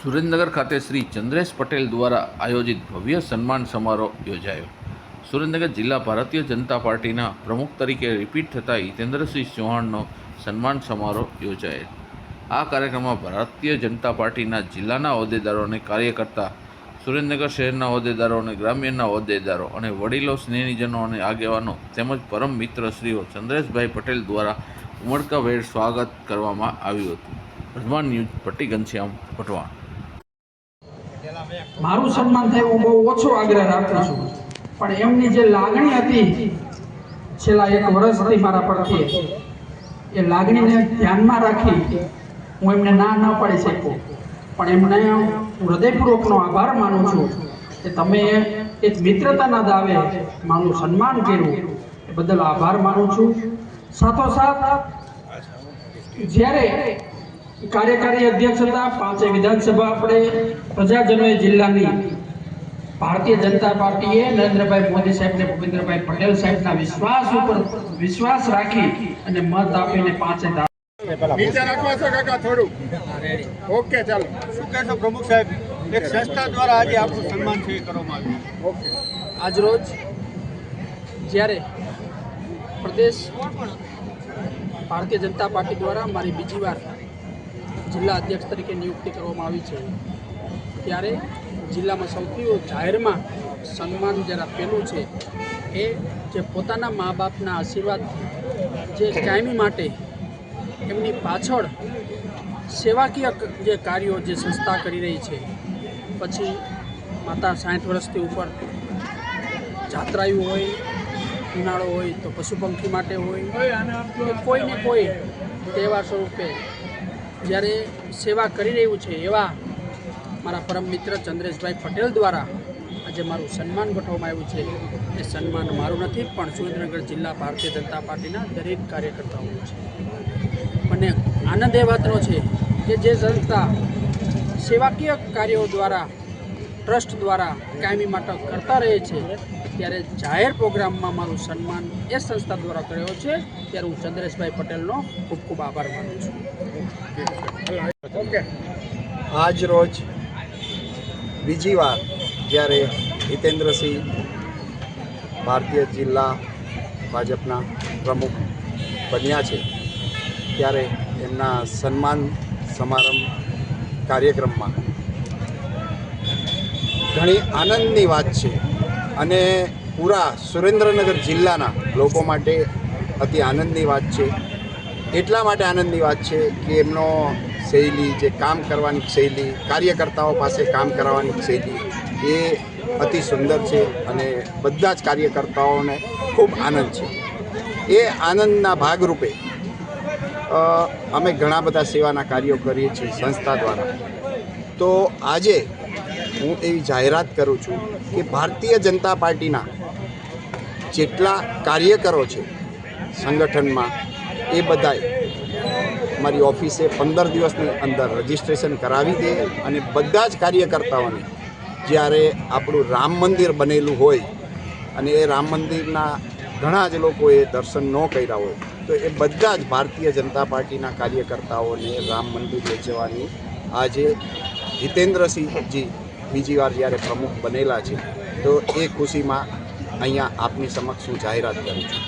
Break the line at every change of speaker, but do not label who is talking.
સુરેન્દ્રનગર ખાતે શ્રી ચંદ્રેશ પટેલ દ્વારા આયોજિત ભવ્ય સન્માન સમારોહ યોજાયો. સુરેન્દ્રનગર જિલ્લા ભારતીય જનતા પાર્ટીના પ્રમુખ તરીકે રિપીટ થતાં હિતેન્દ્રસિંહ ચૌહાણનો સન્માન સમારોહ યોજાયેલ આ કાર્યક્રમમાં ભારતીય જનતા પાર્ટીના જિલ્લાના હોદ્દેદારો અને કાર્યકર્તા, સુરેન્દ્રનગર શહેરના હોદ્દેદારો અને ગ્રામ્યના હોદ્દેદારો અને વડીલો, સ્નેહીજનો અને આગેવાનો તેમજ પરમ મિત્ર શ્રીઓ ચંદ્રેશભાઈ પટેલ દ્વારા ઉમળકાભેર સ્વાગત કરવામાં આવ્યું હતું. વર્ધમાન ન્યૂઝ, પટ્ટી ઘનશ્યામ, પટવાણ.
મારું સન્માન થાય હું બહુ ઓછો આગ્રહ રાખું છું. પણ એમની જે લાગણી હતી, છેલ્લા એક વર્ષથી મારા પ્રત્યે એ લાગણીને ધ્યાનમાં રાખી હું એમને ના ન પાડી શકું. પણ એમને હૃદયપૂર્વકનો આભાર માનું છું કે તમે એક મિત્રતાના દાવે મારું સન્માન કર્યું. એ બદલ આભાર માનું છું. સાથોસાથ, જ્યારે કાર્યકારી અધ્યક્ષ હતા. પાંચે વિધાનસભા આપણે પ્રજાજનોએ જિલ્લાની ભારતીય જનતા પાર્ટીએ નરેન્દ્રભાઈ મોદી સાહેબને ભૂપેન્દ્રભાઈ પટેલ સાહેબના વિશ્વાસ ઉપર વિશ્વાસ રાખી અને મત આપીને પાંચે
નીચે રાખવા છો કાકા થોડું. ઓકે ચાલો.
શું કહેશો પ્રમુખ સાહેબ? એક સંસ્થા દ્વારા આજે આપણું સન્માન છે કરવામાં આવ્યું.
ઓકે.
આજરોજ જ્યારે પ્રદેશ ભારતીય જનતા પાર્ટી દ્વારા મારી બીજી વાર જિલ્લા અધ્યક્ષ તરીકે નિયુક્તિ કરવામાં આવી છે. ત્યારે જિલ્લામાં સૌથી જાહેરમાં સન્માન જરા પેલું છે, એ જે પોતાના મા બાપના આશીર્વાદ, જે કાયમી માટે એમની પાછળ સેવાકીય જે કાર્યો, જે સંસ્થા કરી રહી છે, પછી માતા સાઠ વર્ષથી ઉપર જાત્રાયું હોય, ઉનાળો હોય, તો પશુ પંખી માટે હોય કોઈને કોઈ તહેવાર સ્વરૂપે જ્યારે સેવા કરી રહ્યું છે એવા મારા પરમ મિત્ર ચંદ્રેશભાઈ પટેલ દ્વારા આજે મારું સન્માન ગોઠવવામાં આવ્યું છે. એ સન્માન મારું નથી, પણ સુરેન્દ્રનગર જિલ્લા ભારતીય જનતા પાર્ટીના દરેક કાર્યકર્તાઓનું છે. મને આનંદ એ વાતનો છે કે જે સંસ્થા સેવાકીય કાર્યો દ્વારા ટ્રસ્ટ દ્વારા કાયમી માટે કરતા રહે છે. ત્યારે જાહેર પ્રોગ્રામમાં મારું સન્માન એ સંસ્થા દ્વારા કર્યો છે. ત્યારે હું ચંદ્રેશભાઈ પટેલનો ખૂબ ખૂબ આભાર માનું છું.
આજ રોજ બીજી વાર જ્યારે હિતેન્દ્રસિંહ ભારતીય જિલ્લા ભાજપના પ્રમુખ બન્યા છે, ત્યારે એમના સન્માન સમારંભ કાર્યક્રમમાં ઘણી આનંદની વાત છે. અને પૂરા સુરેન્દ્રનગર જિલ્લાના લોકો માટે અતિ આનંદની વાત છે. એટલા માટે આનંદની વાત છે કે એમનો શૈલી, જે કામ કરવાની શૈલી, કાર્યકર્તાઓ પાસે કામ કરાવવાની શૈલી એ અતિ સુંદર છે અને બધા જ કાર્યકર્તાઓને ખૂબ આનંદ છે. એ આનંદના ભાગરૂપે અમે ઘણા બધા સેવાના કાર્યો કરીએ છીએ સંસ્થા દ્વારા. તો આજે હું એવી જાહેરાત કરું છું કે ભારતીય જનતા પાર્ટીના જેટલા કાર્યકરો છે સંગઠનમાં, એ બધાએ મારી ઓફિસે પંદર દિવસની અંદર રજીસ્ટ્રેશન કરાવી દે અને બધા જ કાર્યકર્તાઓને જ્યારે આપણું રામ મંદિર બનેલું હોય અને એ રામ મંદિરના ઘણા જ લોકોએ દર્શન ન કર્યા હોય, તો એ બધા જ ભારતીય જનતા પાર્ટીના કાર્યકર્તાઓને રામ મંદિર વેચવાની આજે હિતેન્દ્રસિંહજી બીજી વાર જ્યારે પ્રમુખ બનેલા છે, તો એ ખુશીમાં અહીંયા આપની સમક્ષ હું જાહેરાત કરું છું.